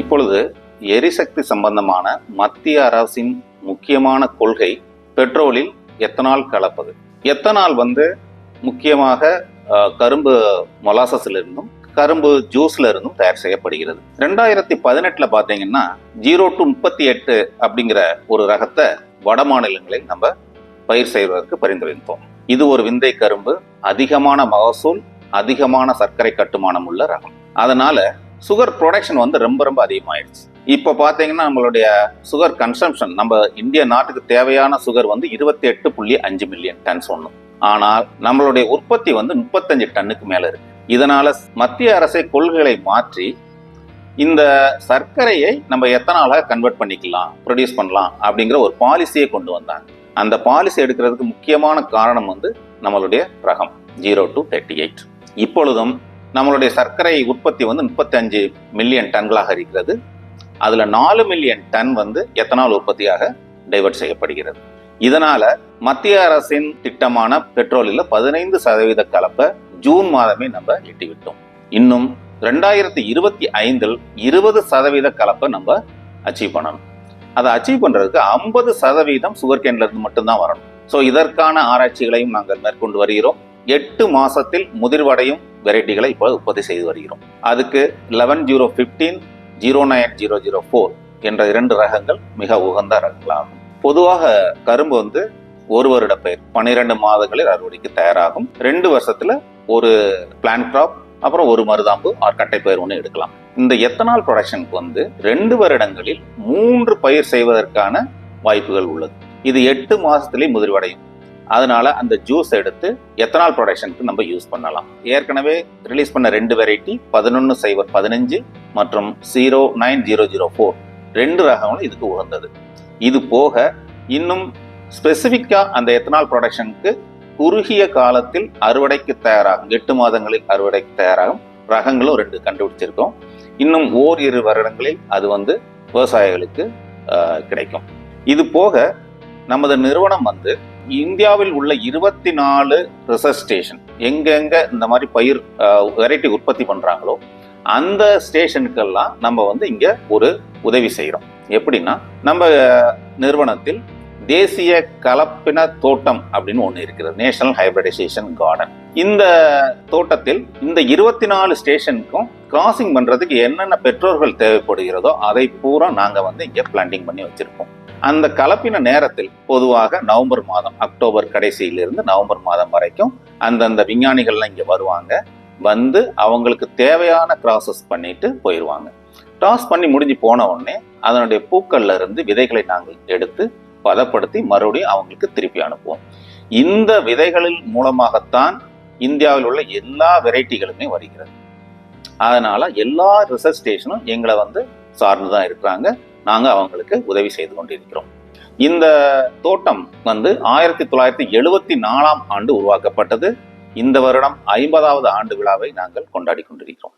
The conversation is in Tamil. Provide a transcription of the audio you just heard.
இப்பொழுது எரிசக்தி சம்பந்தமான மத்திய அரசின் முக்கியமான கொள்கை பெட்ரோலில் எத்தனால் கலப்பது? எத்தனால் வந்து முக்கியமாக கரும்பு மொலாசஸ்ல இருந்தும் கரும்பு ஜூஸ்ல இருந்தும் தயார் செய்யப்படுகிறது. ரெண்டாயிரத்தி பதினெட்டுல பாத்தீங்கன்னா ஜீரோ டு முப்பத்தி எட்டு அப்படிங்கிற ஒரு ரகத்தை வட மாநிலங்களில் நம்ம பயிர் செய்வதற்கு பரிந்துரைத்தோம் இது ஒரு விந்தை கரும்பு அதிகமான மகசூல் அதிகமான சர்க்கரை கட்டுமானம் உள்ள ரகம். அதனால சுகர் ப்ரொடக்ஷன் வந்து ரொம்ப ரொம்ப அதிகமாயிடுச்சு இப்போ பார்த்தீங்கன்னா நம்மளுடைய சுகர் கன்சம்ஷன் நம்ம இந்திய நாட்டுக்கு தேவையான சுகர் வந்து இருபத்தி எட்டு புள்ளி அஞ்சு மில்லியன் டன்ஸ் ஒன்று ஆனால் நம்மளுடைய உற்பத்தி வந்து முப்பத்தஞ்சு டன்னுக்கு மேலே இருக்கு. இதனால மத்திய அரசை கொள்கைகளை மாற்றி இந்த சர்க்கரையை நம்ம எத்தனாலாக கன்வெர்ட் பண்ணிக்கலாம் ப்ரொடியூஸ் பண்ணலாம் அப்படிங்கிற ஒரு பாலிசியை கொண்டு வந்தாங்க. அந்த பாலிசி எடுக்கிறதுக்கு முக்கியமான காரணம் வந்து நம்மளுடைய ரகம் ஜீரோ டு தேர்ட்டி எயிட் இப்பொழுதும் நம்மளுடைய சர்க்கரை உற்பத்தி வந்து முப்பத்தஞ்சு மில்லியன் டன்களாக இருக்கிறது. அதில் நாலு மில்லியன் டன் வந்து எத்தனால் உற்பத்தியாக டைவர்ட் செய்யப்படுகிறது. இதனால மத்திய அரசின் திட்டமான பெட்ரோலில் பதினைந்து சதவீத கலப்பை ஜூன் மாதமே நம்ம எட்டிவிட்டோம். இன்னும் ரெண்டாயிரத்தி இருபத்தி ஐந்தில் இருபது சதவீத கலப்பை நம்ம அச்சீவ் பண்ணணும். அதை அச்சீவ் பண்ணுறதுக்கு ஐம்பது சதவீதம் சுகர் கேன்லேருந்து மட்டும்தான் வரணும். ஸோ இதற்கான ஆராய்ச்சிகளையும் நாங்கள் மேற்கொண்டு வருகிறோம். எட்டு மாசத்தில் முதிர்வடையும் வெரைட்டிகளை இப்போ உற்பத்தி செய்து வருகிறோம். அதுக்கு eleven zero fifteen zero nine zero zero four என்ற இரண்டு ரகங்கள் மிக உகந்த ரகங்களாகும். பொதுவாக கரும்பு வந்து ஒரு வருட பயிர் பன்னிரெண்டு மாதங்களில் அறுவடைக்கு தயாராகும். ரெண்டு வருஷத்துல ஒரு பிளான் கிராப் அப்புறம் ஒரு மருதாம்பு ஆர் கட்டை பயிர் ஒன்று எடுக்கலாம். இந்த எத்தனால் ப்ரொடக்ஷனுக்கு வந்து ரெண்டு வருடங்களில் மூன்று பயிர் செய்வதற்கான வாய்ப்புகள் உள்ளது. இது எட்டு மாசத்திலே முதிர்வடையும். அதனால அந்த ஜூஸ் எடுத்து எத்தனால் ப்ரொடக்ஷனுக்கு நம்ம யூஸ் பண்ணலாம். ஏற்கனவே ரிலீஸ் பண்ண ரெண்டு வெரைட்டி பதினொன்று சைபர் பதினஞ்சு மற்றும் zero nine zero zero four ரெண்டு ரகங்களும் இதுக்கு உகந்தது. இது போக இன்னும் ஸ்பெசிஃபிக்காக அந்த எத்தனால் ப்ரொடக்ஷனுக்கு குறுகிய காலத்தில் அறுவடைக்கு தயாராகும். எட்டு மாதங்களில் அறுவடைக்கு தயாராகும். ரகங்களும் ரெண்டு கண்டுபிடிச்சிருக்கோம். இன்னும் ஓர் இரு வருடங்களில் அது வந்து விவசாயிகளுக்கு கிடைக்கும். இது போக நமது நிறுவனம் வந்து இந்தியாவில் உள்ள இருபத்தி நாலு ரிசர்ச் ஸ்டேஷன் எங்கெங்க இந்த மாதிரி பயிர் வெரைட்டி உற்பத்தி பண்ணுறாங்களோ அந்த ஸ்டேஷனுக்கெல்லாம் நம்ம வந்து இங்கே ஒரு உதவி செய்கிறோம் எப்படின்னா நம்ம நிறுவனத்தில் தேசிய கலப்பின தோட்டம் அப்படின்னு ஒன்று இருக்கிறது நேஷனல் ஹைபிரிடைசேஷன் கார்டன் இந்த தோட்டத்தில் இந்த இருபத்தி நாலு ஸ்டேஷனுக்கும் கிராசிங் பண்ணுறதுக்கு என்னென்ன பெற்றோர்கள் தேவைப்படுகிறதோ அதை பூரா நாங்கள் வந்து இங்கே பிளான்டிங் பண்ணி வச்சுருக்கோம். அந்த கலப்பின நேரத்தில் பொதுவாக நவம்பர் மாதம் அக்டோபர் கடைசியிலிருந்து நவம்பர் மாதம் வரைக்கும் அந்தந்த விஞ்ஞானிகள்லாம் இங்கே வருவாங்க. வந்து அவங்களுக்கு தேவையான ப்ராசஸ் பண்ணிட்டு போயிடுவாங்க டாஸ் பண்ணி முடிஞ்சு போன உடனே அதனுடைய பூக்கள்ல இருந்து விதைகளை நாங்கள் எடுத்து பதப்படுத்தி மறுபடியும் அவங்களுக்கு திருப்பி அனுப்புவோம். இந்த விதைகளில் மூலமாகத்தான் இந்தியாவில் உள்ள எல்லா வெரைட்டிகளுமே வருகிறது. அதனால எல்லா ரிசர்ச் ஸ்டேஷனும் எங்களை வந்து சார்ந்து தான் இருக்கிறாங்க. நாங்கள் அவங்களுக்கு உதவி செய்து கொண்டிருக்கிறோம். இந்த தோட்டம் வந்து ஆயிரத்தி தொள்ளாயிரத்தி எழுபத்தி நாலாம் ஆண்டு உருவாக்கப்பட்டது. இந்த வருடம் ஐம்பதாவது ஆண்டு விழாவை நாங்கள் கொண்டாடி கொண்டிருக்கிறோம்.